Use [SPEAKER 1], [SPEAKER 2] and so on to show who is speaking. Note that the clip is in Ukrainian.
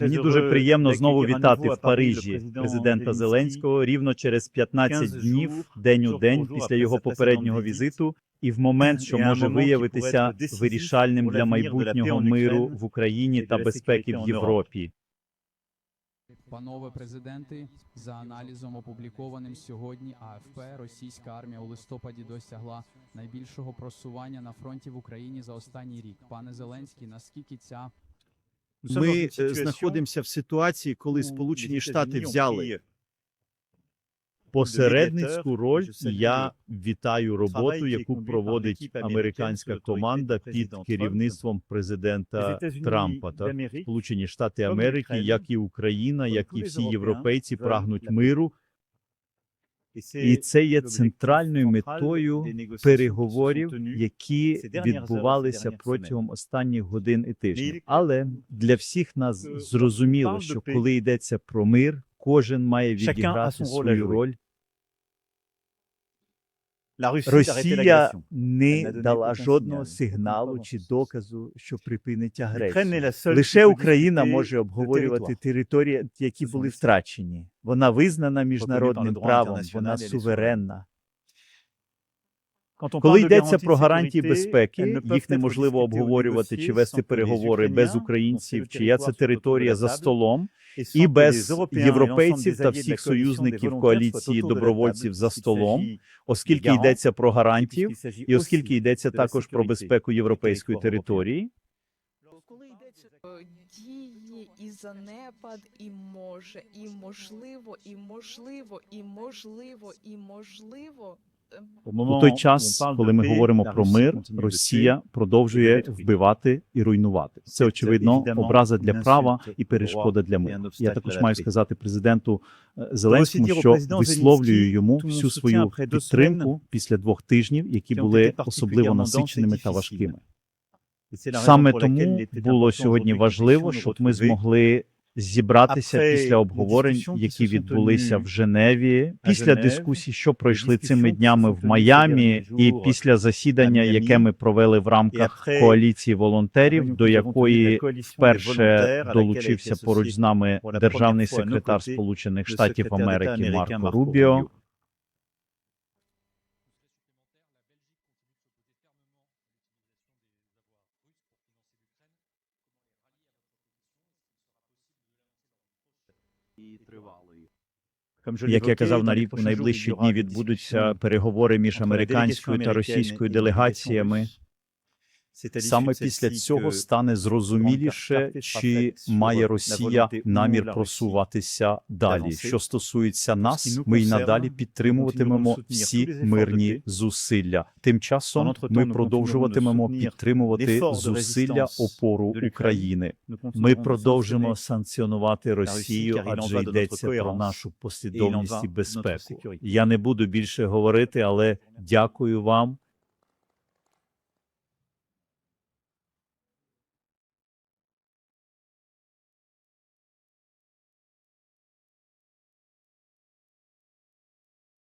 [SPEAKER 1] Мені дуже приємно знову вітати в Парижі президента Зеленського рівно через 15 днів, день у день після його попереднього візиту, і в момент, що може виявитися вирішальним для майбутнього миру в Україні та безпеки в Європі.
[SPEAKER 2] Панове президенти, за аналізом опублікованим сьогодні АФП, російська армія у листопаді досягла найбільшого просування на фронті в Україні за останній рік. Пане Зеленський, наскільки ця
[SPEAKER 3] Ми е, знаходимося в ситуації, коли Сполучені Штати взяли
[SPEAKER 1] Посередницьку роль я вітаю роботу, яку проводить американська команда під керівництвом президента Трампа. Та Сполучені Штати Америки, як і Україна, як і всі європейці, прагнуть миру, і це є центральною метою переговорів, які відбувалися протягом останніх годин і тижнів. Але для всіх нас зрозуміло, що коли йдеться про мир, кожен має відіграти свою роль. Росія не дала жодного сигналу чи доказу, що припинить агресію. Лише Україна може обговорювати території, які були втрачені. Вона визнана міжнародним правом, вона суверенна. Коли йдеться про гарантії безпеки, їх неможливо обговорювати чи вести переговори без українців, чия це територія за столом, і без європейців та всіх союзників коаліції добровольців за столом, оскільки йдеться про гарантів, і оскільки йдеться також про безпеку європейської території.
[SPEAKER 4] коли йдеться дії і занепад, і може, і можливо, і можливо, і можливо, і можливо.
[SPEAKER 1] У той час, коли ми говоримо про мир, Росія продовжує вбивати і руйнувати. Це очевидно образа для права і перешкода для миру. Я також маю сказати президенту е, Зеленському, що висловлюю йому всю свою підтримку після двох тижнів, які були особливо насиченими та важкими. Саме тому було сьогодні важливо, щоб ми змогли зібратися після обговорень, які відбулися в Женеві, після дискусій, що пройшли цими днями в Майамі, і після засідання, яке ми провели в рамках коаліції волонтерів, до якої вперше долучився поруч з нами державний секретар Сполучених Штатів Америки Марко Рубіо. Як я казав, на рік у найближчі дні відбудуться переговори між американською та російською делегаціями. Саме після цього стане зрозуміліше, чи має Росія намір просуватися далі. Що стосується нас, ми й надалі підтримуватимемо всі мирні зусилля. Тим часом ми продовжуватимемо підтримувати зусилля опору України. Ми продовжимо санкціонувати Росію, адже йдеться про нашу послідовність і безпеку. Я не буду більше говорити, але дякую вам